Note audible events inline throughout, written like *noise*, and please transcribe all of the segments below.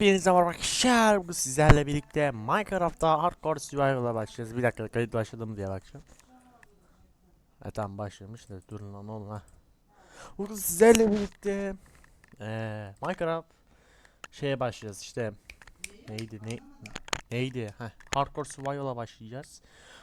Hepinize merhaba arkadaşlar. Bugün sizlerle birlikte Minecraft'ta Hardcore Survival'a başlayacağız. Bir dakika kayıt başladı mı diye bakacağım. E tamam başlamış da durun lan oğlum ha. Bugün sizlerle birlikte eee Minecraft şeye başlayacağız işte. Neydi ne neydi? Heh, Hardcore Survival'a başlayacağız.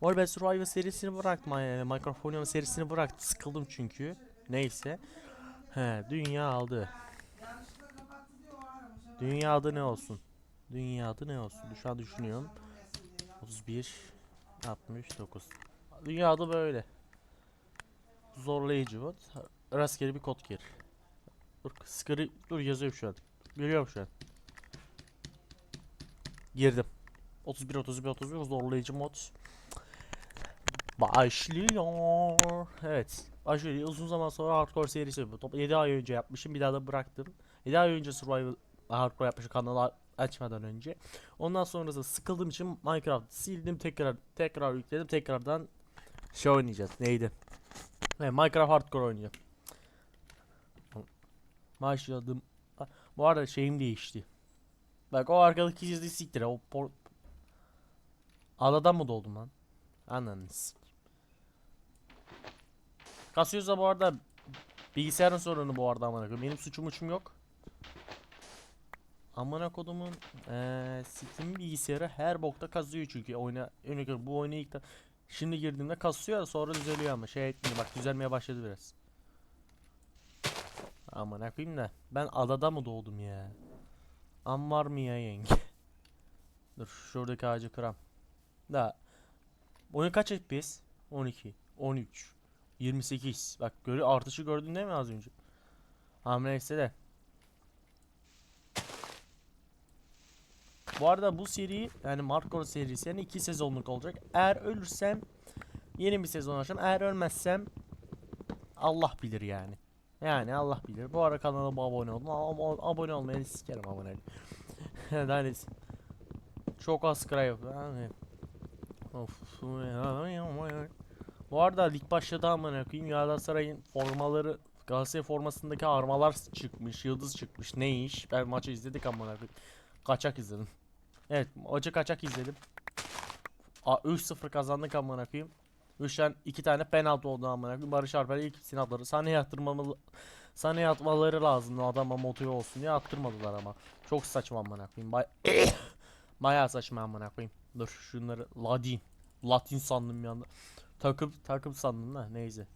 Bu ben Survival serisini bıraktım. Yani Minecraft oynama serisini bıraktım. Sıkıldım çünkü. Neyse. He, dünya aldı. Dünya adı ne olsun? Dünya adı ne olsun? Şu an düşünüyorum. 31 69. Dünya adı böyle. Zorlayıcı bot. Rastgele bir kod gir. Dur sıkırı dur yazıyorum şu an. Biliyorum şu an. Girdim. 31 31 31 zorlayıcı mod. Başlıyor. Evet. Başlıyor. Uzun zaman sonra hardcore serisi. Top 7 ay önce yapmışım. Bir daha da bıraktım. 7 ay önce survival hardcore yapmışım kanalı açmadan önce. Ondan sonrasında sıkıldığım için Minecraft sildim tekrar tekrar yükledim tekrardan şey oynayacağız. Neydi? Evet, Minecraft hardcore oynayacağım. Başladım. Bu arada şeyim değişti. Bak o arkadaki çizdi siktir. O por... Adadan mı doldum lan? Ananı sik. Kasıyorsa bu arada bilgisayarın sorunu bu arada amına koyayım. Benim suçum uçum yok. Amına kodumun eee Steam bilgisayarı her bokta kazıyor çünkü oyuna örnek bu oyuna ilk şimdi girdiğimde kasıyor sonra düzeliyor ama şey etmiyor bak düzelmeye başladı biraz. Amına koyayım da ben adada mı doğdum ya? Am var mı ya yenge? *laughs* Dur şuradaki ağacı kıram. Da oyun kaç FPS? 12, 13, 28. Bak görü artışı gördün değil mi az önce? Hamle ise de Bu arada bu seri yani Marco serisi yani iki sezonluk olacak. Eğer ölürsem yeni bir sezon açacağım. Eğer ölmezsem Allah bilir yani. Yani Allah bilir. Bu ara kanalıma abone olun. Abone olmayı sikerim abone. *laughs* yani çok az kray yani. Of. Bu arada lig başladı amına koyayım. Galatasaray'ın formaları Galatasaray formasındaki armalar çıkmış, yıldız çıkmış. Ne iş? Ben maçı izledik amına koyayım. Kaçak izledim. Evet, maçı kaçak izledim. A 3-0 kazandık amına koyayım. 3'ten 2 tane penaltı oldu amına koyayım. Barış Alper'e ikisini attılar. Sahneye attırmamalı Sahneye atmaları lazımdı adama motive olsun diye attırmadılar ama. Çok saçma amına koyayım. Bay *coughs* Bayağı saçma amına koyayım. Dur şunları Ladin. Latin sandım bir anda. Takım takım sandım da neyse.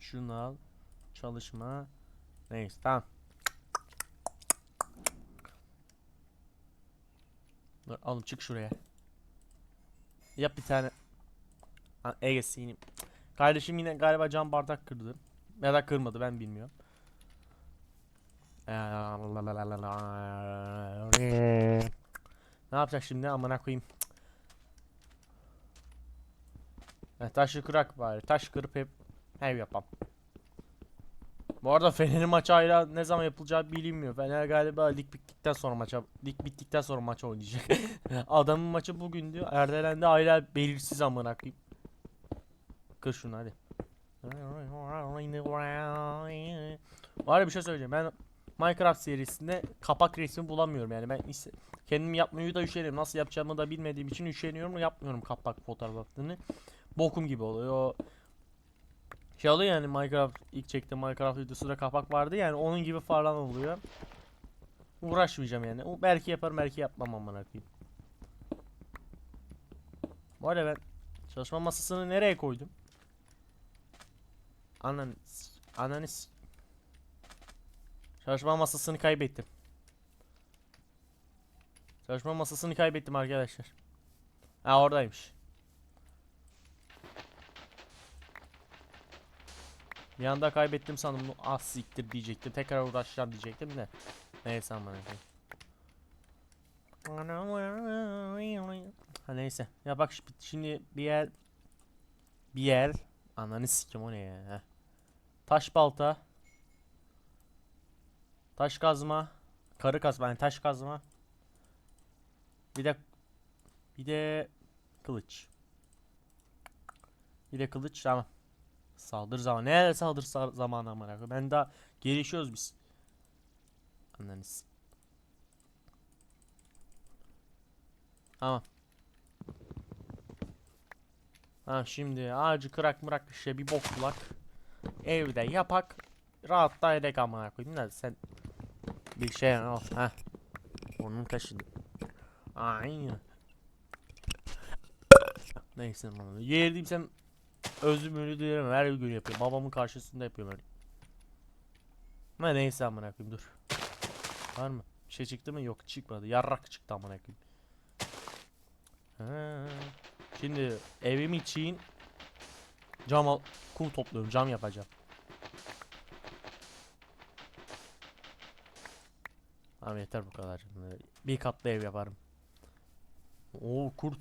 Şunu al. Çalışma. Neyse tamam. Dur oğlum çık şuraya. Yap bir tane. Ha, Ege sineyim. Kardeşim yine galiba cam bardak kırdı. Ya da kırmadı ben bilmiyorum. Ne yapacak şimdi amına koyayım. Taşı kırak bari. Taş kırıp hep ev yapam. Bu arada Fener'in maçı hala ne zaman yapılacağı bilinmiyor. Fener galiba lig bittikten sonra maça lig bittikten sonra maç oynayacak. *laughs* Adamın maçı bugün diyor. Erdelendi hala belirsiz amına koyayım. Kır şunu hadi. Var ya bir şey söyleyeceğim. Ben Minecraft serisinde kapak resmi bulamıyorum yani. Ben ise kendim yapmayı da üşeniyorum. Nasıl yapacağımı da bilmediğim için üşeniyorum. Yapmıyorum kapak fotoğraflarını. Bokum gibi oluyor. Şey oluyor yani Minecraft ilk çektiğim Minecraft videosunda kapak vardı yani onun gibi falan oluyor. Uğraşmayacağım yani. O belki yaparım belki yapmam amına koyayım. Bu arada ben çalışma masasını nereye koydum? Anan ananı s- Çalışma masasını kaybettim. Çalışma masasını kaybettim arkadaşlar. Ha oradaymış. Bir anda kaybettim sandım. Ah siktir diyecektim. Tekrar uğraşacağım diyecektim de. Neyse aman Ha neyse. Ya bak şi- şimdi bir yer bir yer ananı sikim o ne ya. Heh. Taş balta. Taş kazma. Karı kazma yani taş kazma. Bir de bir de kılıç. Bir de kılıç tamam. Saldır zaman. Ne saldır zamanı amına. Ben daha gelişiyoruz biz. Ananız. Tamam. Ha şimdi ağacı kırak mırak işte bir bok bulak. Evde yapak. Rahat da edek amına koyayım da sen bir şey al ha. Onun kaşını. Aynı. Neyse bana. Yerdiysem özüm ölü dilerim her gün yapıyorum. Babamın karşısında yapıyorum öyle. Ama neyse amına koyayım dur. Var mı? Bir şey çıktı mı? Yok çıkmadı. Yarrak çıktı amına koyayım. Şimdi evim için cam al kum topluyorum. Cam yapacağım. Tamam yeter bu kadar. Bir katlı ev yaparım. Oo kurt.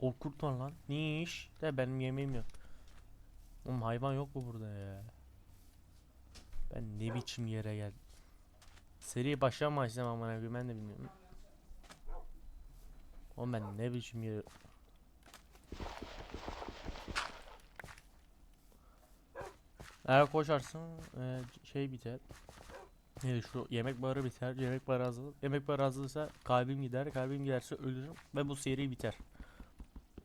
O kurt var lan. Ne iş? De benim yemeğim yok. Oğlum hayvan yok mu burada ya? Ben ne biçim yere geldim. Seri açsam aman koyayım ben de bilmiyorum. Oğlum ben ne biçim yere... Eğer koşarsın e, şey biter. Neydi şu yemek barı biter. Yemek barı hazır. Yemek barı hazırsa kalbim gider. Kalbim giderse ölürüm ve bu seri biter.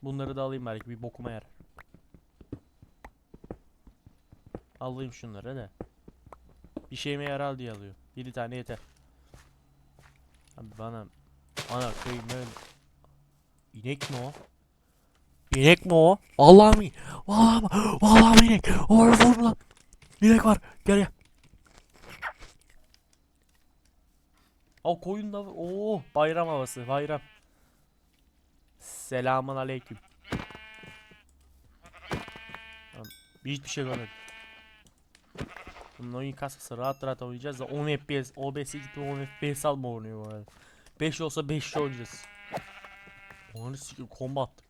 Bunları da alayım belki bir bokuma yer. Alayım şunları da. Bir şeyime yarar diye alıyor. 7 tane yeter. Abi bana ana koyayım öyle. İnek mi o? İnek mi o? Vallahi mi? Vallahi mi? Vallahi mi inek? Oğlum vur lan. İnek var. Gel gel. Aa koyun da var. Bayram havası. Bayram. Selamun aleyküm. Hiçbir şey görmedim. Bunun oyun kasası rahat rahat oynayacağız da 10 FPS, OBS'e gitti 10 FPS alma oynuyor bu arada. 5 olsa 5 oynayacağız. Onu sikim combo attım.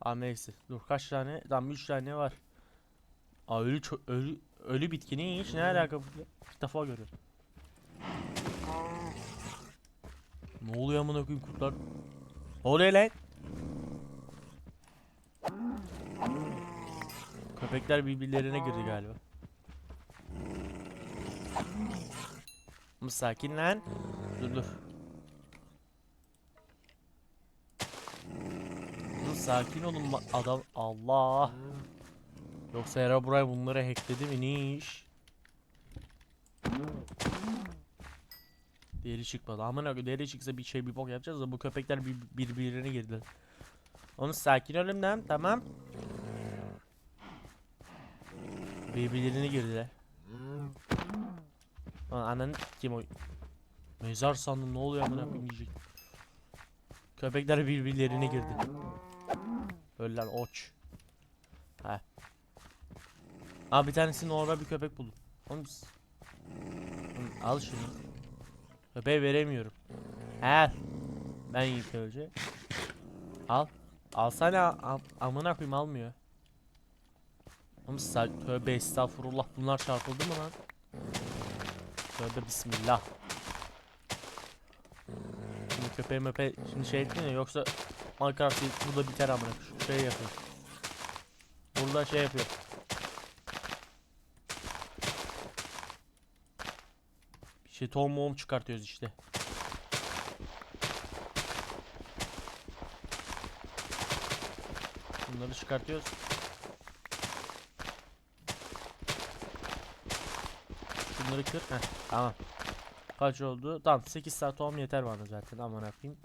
Aa neyse. Dur kaç tane? Tamam 3 tane var. Aa ölü ölü ölü bitkinin hiç ne alaka bu? İlk defa görüyorum. Ne oluyor amına koyayım kurtlar? Ne oluyor lan? Köpekler birbirlerine girdi galiba. Ama sakin lan. Dur dur. Dur sakin olun adam. Allah. Yoksa Herobrine bunları hackledi mi ne iş? Deri çıkmadı. Aman akı deri çıksa bir şey bir bok yapacağız da bu köpekler bir, birbirlerine girdi. Onu sakin olun lan tamam. Birbirlerine girdiler. Lan ananı kim o? Mezar sandım ne oluyor amına koyayım diyecek. Köpekler birbirlerine girdi. Öller oç. He. Abi bir tanesinin orada bir köpek buldum. Oğlum Oğlum al şunu. Köpeğe veremiyorum. He. Ben yiyip önce. Al. Alsana am amına koyayım almıyor. Oğlum sa- tövbe estağfurullah bunlar çarpıldı mı lan? Tövbe bismillah. Şimdi köpeğe möpe şimdi şey ettin ya yoksa Minecraft burada biter amına şu şey yapıyor. Burada şey yapıyor. Bir şey tohum moğum çıkartıyoruz işte. Bunları çıkartıyoruz. Şunları kır. Heh, tamam. Kaç oldu? Tamam 8 saat olmam yeter bana zaten aman akıyım.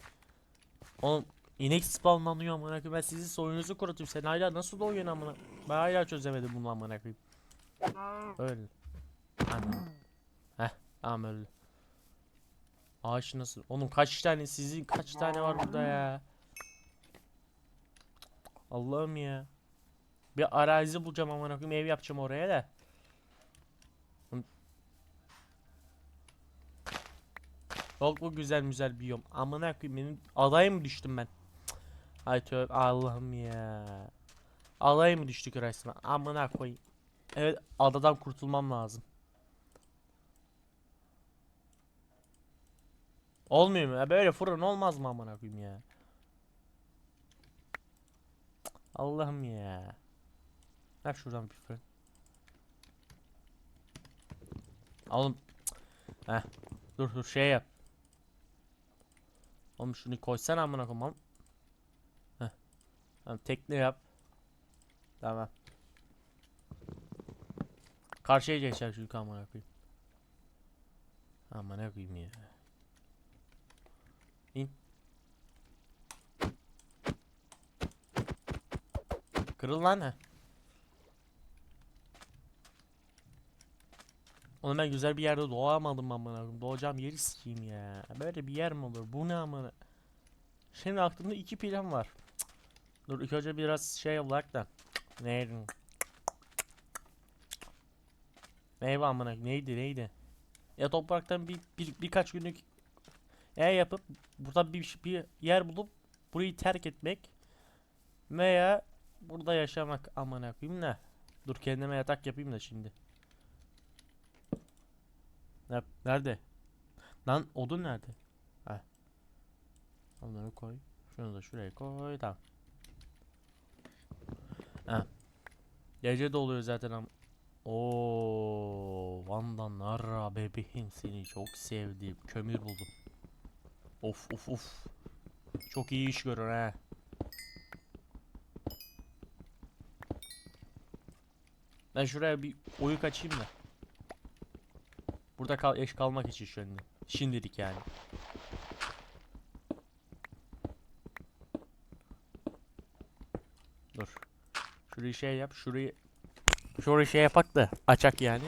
Oğlum inek spawnlanıyor aman akıyım. Ben sizin soyunuzu kurutuyorum. Sen hala nasıl doğuyorsun aman Ben hala çözemedim bunu aman akıyım. Öyle. Anladım. Heh tamam öyle. Ağaç nasıl? Oğlum kaç tane sizin kaç tane var burada ya? Allah'ım ya. Bir arazi bulacağım aman akıyım ev yapacağım oraya da. Çok bu güzel güzel biyom. Amına koyayım benim adaya mı düştüm ben? Cık. Ay tövbe Allah'ım ya. Adaya mı düştük resmen? Amına koyayım. Evet adadan kurtulmam lazım. Olmuyor mu? Ya böyle fırın olmaz mı amına koyayım ya? Allah'ım ya. Ver şuradan bir fırın. Oğlum. Heh. Dur dur şey yap. Oğlum şunu koysana amına koyayım. Heh. Tamam tekne yap. Tamam. Karşıya geçer çünkü amına koyayım. Amına koyayım ya. İn. Kırıl lan ha. Oğlum ben güzel bir yerde doğamadım amına koyayım. Doğacağım yeri sikeyim ya. Böyle bir yer mi olur? Bu ne amına? Şimdi aklımda iki plan var. Dur ilk önce biraz şey olarak da. Neydi? Neydi amına? Neydi neydi? Ya topraktan bir, bir birkaç günlük ev yapıp burada bir, bir yer bulup burayı terk etmek veya burada yaşamak amına koyayım ne? Dur kendime yatak yapayım da şimdi. Ne- Nerede? Lan odun nerede? Ha. Onları koy. Şunu da şuraya koy. Tamam. Ha. Gece de oluyor zaten ama. Oo, Van'dan Narra bebeğim seni çok sevdim. Kömür buldum. Of of of. Çok iyi iş görür ha. Ben şuraya bir oyuk açayım da. Burada kal eş kalmak için şimdi. Şimdilik yani. Dur. Şurayı şey yap. Şurayı Şurayı şey yapak da açak yani.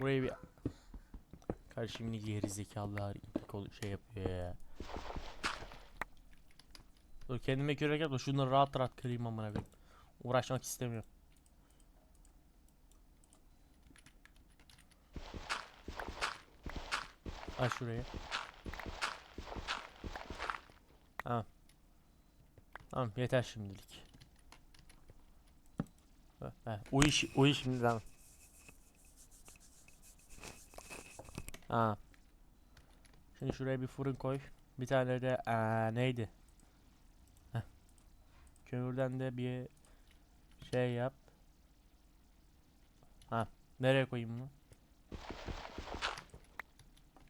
Burayı bir Karşımda geri zekalılar gibi şey yapıyor ya. Dur kendime göre da şunları rahat rahat kırayım amına koyayım. Uğraşmak istemiyorum. Aç şurayı. Tamam. Tamam yeter şimdilik. Heh, uyu, uyu şimdi tamam. Ha. Şimdi şuraya bir fırın koy. Bir tane de eee, neydi? Heh. Kömürden de bir şey yap. Ha. Nereye koyayım bunu?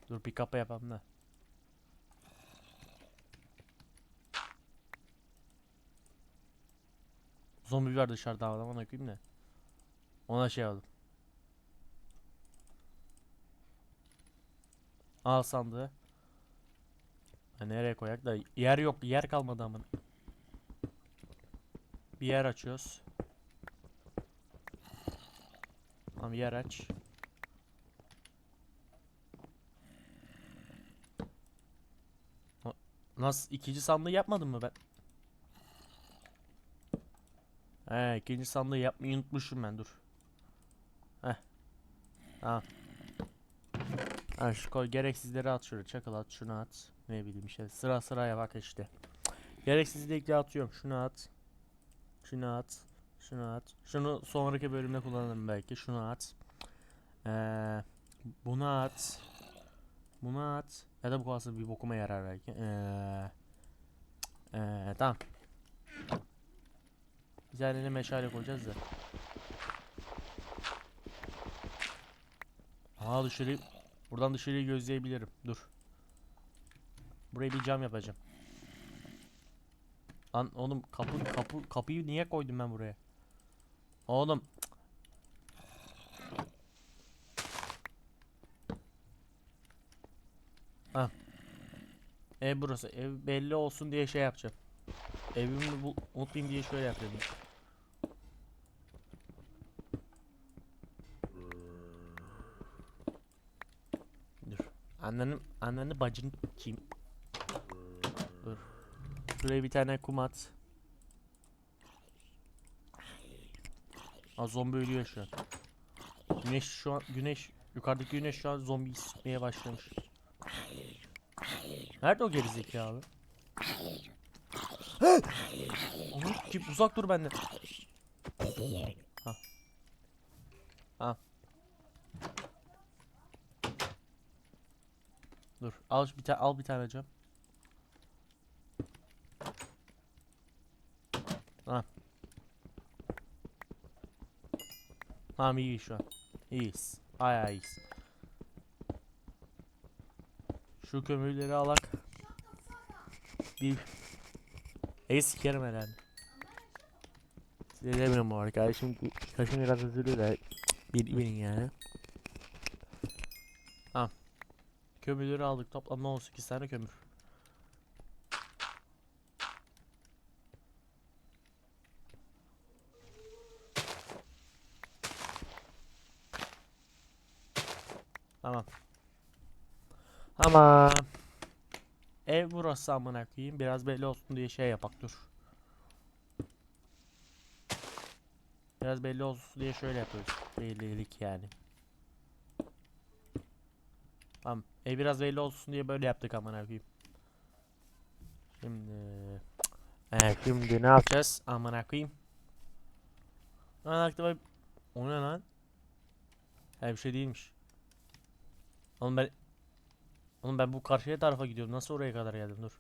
Dur bir kapı yapalım da. Zombi var dışarıda adam ona koyayım da. Ona şey aldım. Al sandığı. Ha, nereye koyak da yer yok yer kalmadı amına. Bir yer açıyoruz. Tamam yer aç. Nasıl ikinci sandığı yapmadım mı ben? He ikinci sandığı yapmayı unutmuşum ben dur. Heh. Tamam. Ha şu koy gereksizleri at şuraya çakal at şunu at. Ne bileyim işte sıra sıraya bak işte. Gereksizlikle atıyorum şunu at. Şunu at. Şunu at. Şunu sonraki bölümde kullanırım belki. Şunu at. Ee, bunu at. Bunu at. Ya da bu kalsın bir bokuma yarar belki. Ee, ee, tamam. De meşale koyacağız da. Aa dışarı buradan dışarıyı gözleyebilirim. Dur. Buraya bir cam yapacağım. Lan oğlum kapı kapı kapıyı niye koydum ben buraya? Oğlum. Ha. Ev burası. Ev belli olsun diye şey yapacağım. Evimi bul unutmayayım diye şöyle yapıyorum. Dur. Annenin anneni bacını kim? Dur. Şuraya bir tane kum at. Aa zombi ölüyor şu an. Güneş şu an güneş yukarıdaki güneş şu an zombi sıkmaya başlamış. Nerede o gerizekalı? Onu kim uzak dur benden. Ha. Ha. Dur. Al bir tane al bir tane cam. Ha. Tamam iyi şu an. İyiyiz. Bayağı iyiyiz. Şu kömürleri alak. Bir... Ey sikerim herhalde. Size demiyorum bu arkadaşım. Kaşım biraz üzülüyor da. Bir bilin yani. Tamam. Kömürleri aldık. Toplamda 18 tane kömür. Tamam. Ama ev burası amına koyayım. Biraz belli olsun diye şey yapak dur. Biraz belli olsun diye şöyle yapıyoruz. Bellilik yani. Tamam. Ev biraz belli olsun diye böyle yaptık amına koyayım. Şimdi Evet şimdi ne yapacağız? Amına koyayım. Lan aklıma o ne lan? Ha bir şey değilmiş. Oğlum ben Oğlum ben bu karşıya tarafa gidiyorum. Nasıl oraya kadar geldim? Dur.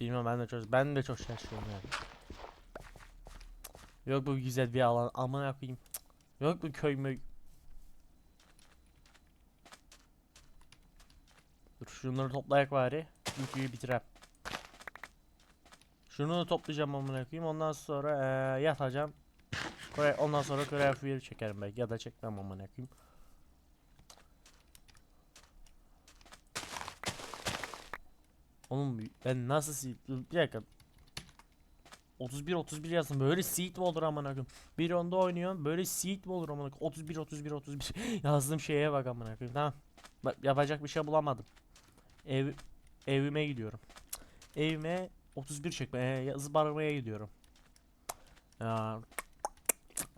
Bilmiyorum ben de çok ben de çok şaşırıyorum yani. Yok bu güzel bir alan. Aman koyayım. Yok bu köy mü? Dur şunları toplayak bari. Yüküyü bitirem. Şunu toplayacağım amına koyayım. Ondan sonra eee, yatacağım. Ondan sonra Craft çekerim belki ya da çekmem amına koyayım. Oğlum ben nasıl seed bir dakika. 31 31 yazdım. Böyle seed mi olur amına koyayım? Bir onda oynuyorum böyle seed mi olur amına koyayım? 31 31 31 yazdığım şeye bak amına koyayım. Tamam. Bak yapacak bir şey bulamadım. Ev evime gidiyorum. Evime 31 çekme e, yazı barmaya gidiyorum.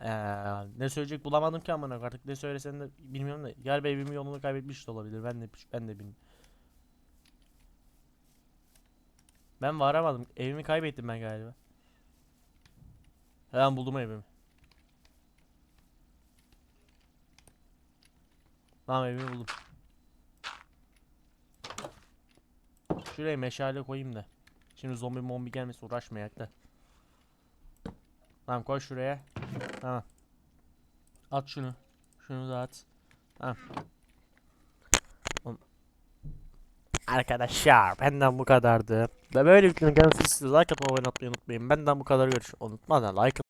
Eee, ne söyleyecek bulamadım ki amına koyayım. artık ne söylesen de bilmiyorum da. Galiba evimin yolunu kaybetmiş de olabilir. Ben de ben de bilmiyorum Ben varamadım. Evimi kaybettim ben galiba. Hemen buldum evimi. Tamam evimi buldum. Şuraya meşale koyayım da. Şimdi zombi mombi gelmesin uğraşmayak da. Tamam koy şuraya. Tamam. At şunu. Şunu da at. Tamam. Arkadaşlar benden bu kadardı. Ve böyle videonun gelmesi size like atmayı abone olmayı unutmayın. Benden bu kadar görüş. Unutma da like